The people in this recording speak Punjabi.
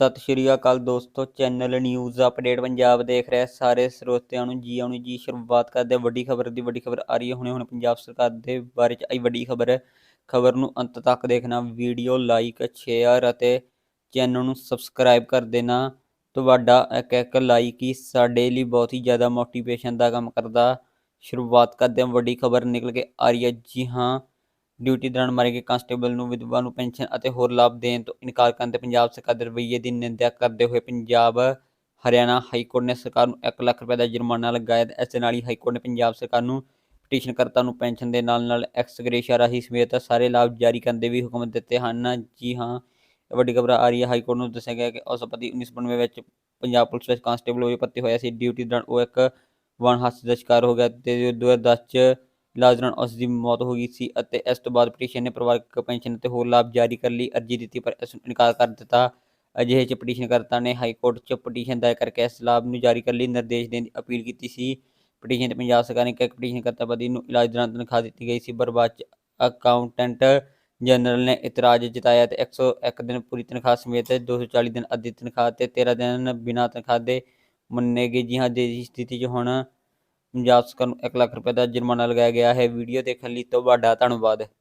ਸਤਿ ਸ਼੍ਰੀ ਅਕਾਲ ਦੋਸਤੋ, ਚੈਨਲ ਨਿਊਜ਼ ਅਪਡੇਟ ਪੰਜਾਬ ਦੇਖ ਰਹੇ ਸਾਰੇ ਸਰੋਤਿਆਂ ਨੂੰ ਜੀ ਆਉਣੀ ਜੀ ਸ਼ੁਰੂਆਤ ਕਰਦੇ ਹਾਂ। ਵੱਡੀ ਖਬਰ ਦੀ ਵੱਡੀ ਖਬਰ ਆ ਰਹੀ ਹੈ। ਹੁਣੇ ਹੁਣ ਪੰਜਾਬ ਸਰਕਾਰ ਦੇ ਬਾਰੇ ਚ ਆਈ ਵੱਡੀ ਖਬਰ। ਖਬਰ ਨੂੰ ਅੰਤ ਤੱਕ ਦੇਖਣਾ, ਵੀਡੀਓ ਲਾਈਕ, ਸ਼ੇਅਰ ਅਤੇ ਚੈਨਲ ਨੂੰ ਸਬਸਕ੍ਰਾਈਬ ਕਰ ਦੇਣਾ। ਤੁਹਾਡਾ ਇੱਕ ਇੱਕ ਲਾਈਕ ਹੀ ਸਾਡੇ ਲਈ ਬਹੁਤ ਹੀ ਜ਼ਿਆਦਾ ਮੋਟੀਵੇਸ਼ਨ ਦਾ ਕੰਮ ਕਰਦਾ। ਸ਼ੁਰੂਆਤ ਕਰਦੇ ਹਾਂ। ਵੱਡੀ ਖਬਰ ਨਿਕਲ ਕੇ ਆ ਰਹੀ ਹੈ। ਜੀ ਹਾਂ ਡਿਊਟੀ ਦੌਰਾਨ ਮਾਰੇ ਗਏ ਕਾਂਸਟੇਬਲ ਨੂੰ ਵਿਧਵਾ ਨੂੰ ਪੈਨਸ਼ਨ ਅਤੇ ਹੋਰ ਲਾਭ ਦੇਣ ਤੋਂ ਇਨਕਾਰ ਕਰਨ ਤੇ ਪੰਜਾਬ ਸਰਕਾਰ ਦੇ ਰਵੱਈਏ ਦੀ ਨਿੰਦਿਆ ਕਰਦੇ ਹੋਏ ਪੰਜਾਬ, ਹਰਿਆਣਾ ਹਾਈ ਕੋਰਟ ਨੇ ਸਰਕਾਰ ਨੂੰ 1 ਲੱਖ ਰੁਪਏ ਦਾ ਜੁਰਮਾਨਾ ਲਗਾਇਆ ਇਸ ਦੇ ਨਾਲ ਹੀ ਹਾਈ ਕੋਰਟ ਨੇ ਪੰਜਾਬ ਸਰਕਾਰ ਨੂੰ ਪਟੀਸ਼ਨ ਕਰਤਾ ਨੂੰ ਪੈਨਸ਼ਨ ਦੇ ਨਾਲ ਨਾਲ ਐਕਸ ਗ੍ਰੇਸ਼ੀਆ ਰਾਹੀਂ ਸਮੇਤ ਸਾਰੇ ਲਾਭ ਜਾਰੀ ਕਰਨ ਦੇ ਵੀ ਹੁਕਮ ਦਿੱਤੇ ਹਨ। ਜੀ ਹਾਂ ਇਹ ਵੱਡੀ ਖਬਰ ਆ ਰਹੀ ਹੈ, ਹਾਈ ਕੋਰਟ ਨੂੰ ਦੱਸਿਆ ਗਿਆ ਕਿ ਉਸ ਪਤੀ 1992 ਵਿੱਚ ਪੰਜਾਬ ਪੁਲਿਸ ਵਿੱਚ ਕਾਂਸਟੇਬਲ ਵਜੋਂ ਭਰਤੀ ਹੋਇਆ ਸੀ। ਡਿਊਟੀ ਦੌਰਾਨ ਉਹ ਇੱਕ ਵਣ ਹਾਦਸੇ ਦਾ ਸ਼ਿਕਾਰ ਹੋ ਗਿਆ ਤੇ 2010 ਚ ਇਲਾਜ ਦੌਰਾਨ ਉਸ ਦੀ ਮੌਤ ਹੋ ਗਈ ਸੀ ਅਤੇ ਇਸ ਤੋਂ ਬਾਅਦ ਪਟੀਸ਼ਨ ਨੇ ਪਰਿਵਾਰਕ ਪੈਨਸ਼ਨ ਅਤੇ ਹੋਰ ਲਾਭ ਜਾਰੀ ਕਰਨ ਲਈ, ਅਰਜ਼ੀ ਦਿੱਤੀ ਪਰ ਇਸ ਨੂੰ ਇਨਕਾਰ ਕਰ ਦਿੱਤਾ। ਅਜਿਹੇ ਚ ਪਟੀਸ਼ਨਕਰਤਾ ਨੇ ਹਾਈ ਕੋਰਟ 'ਚ ਪਟੀਸ਼ਨ ਦਾਇਰ ਕਰਕੇ ਇਸ ਲਾਭ ਨੂੰ ਜਾਰੀ ਕਰਨ ਲਈ ਨਿਰਦੇਸ਼ ਦੇਣ ਦੀ ਅਪੀਲ ਕੀਤੀ ਸੀ। ਪਟੀਸ਼ਨ ਤੇ ਪੰਜਾਬ ਸਰਕਾਰ ਨੇ ਕਿਹਾ ਕਿ ਪਟੀਸ਼ਨਕਰਤਾ ਪਤੀ ਨੂੰ ਇਲਾਜ ਦੌਰਾਨ ਤਨਖਾਹ ਦਿੱਤੀ ਗਈ ਸੀ। ਪਰ ਬਾਅਦ 'ਚ ਅਕਾਊਂਟੈਂਟ ਜਨਰਲ ਨੇ ਇਤਰਾਜ਼ ਜਤਾਇਆ ਤੇ 101 ਦਿਨ ਪੂਰੀ ਤਨਖਾਹ ਸਮੇਤ 240 ਦਿਨ ਅੱਧੀ ਤਨਖਾਹ ਤੇ 13 ਦਿਨ ਬਿਨਾਂ ਤਨਖਾਹ ਦੇ ਮੰਨੇ ਗਏ। ਜੀ ਹਾਂ ਦੀ ਸਥਿਤੀ 'ਚ ਹੁਣ ਪੰਜਾਬ ਸਰਕਾਰ ਨੂੰ 1 ਲੱਖ ਰੁਪਏ ਦਾ ਜੁਰਮਾਨਾ ਲਗਾਇਆ ਗਿਆ ਹੈ। ਵੀਡੀਓ ਦੇਖਣ ਲਈ ਤੁਹਾਡਾ ਧੰਨਵਾਦ।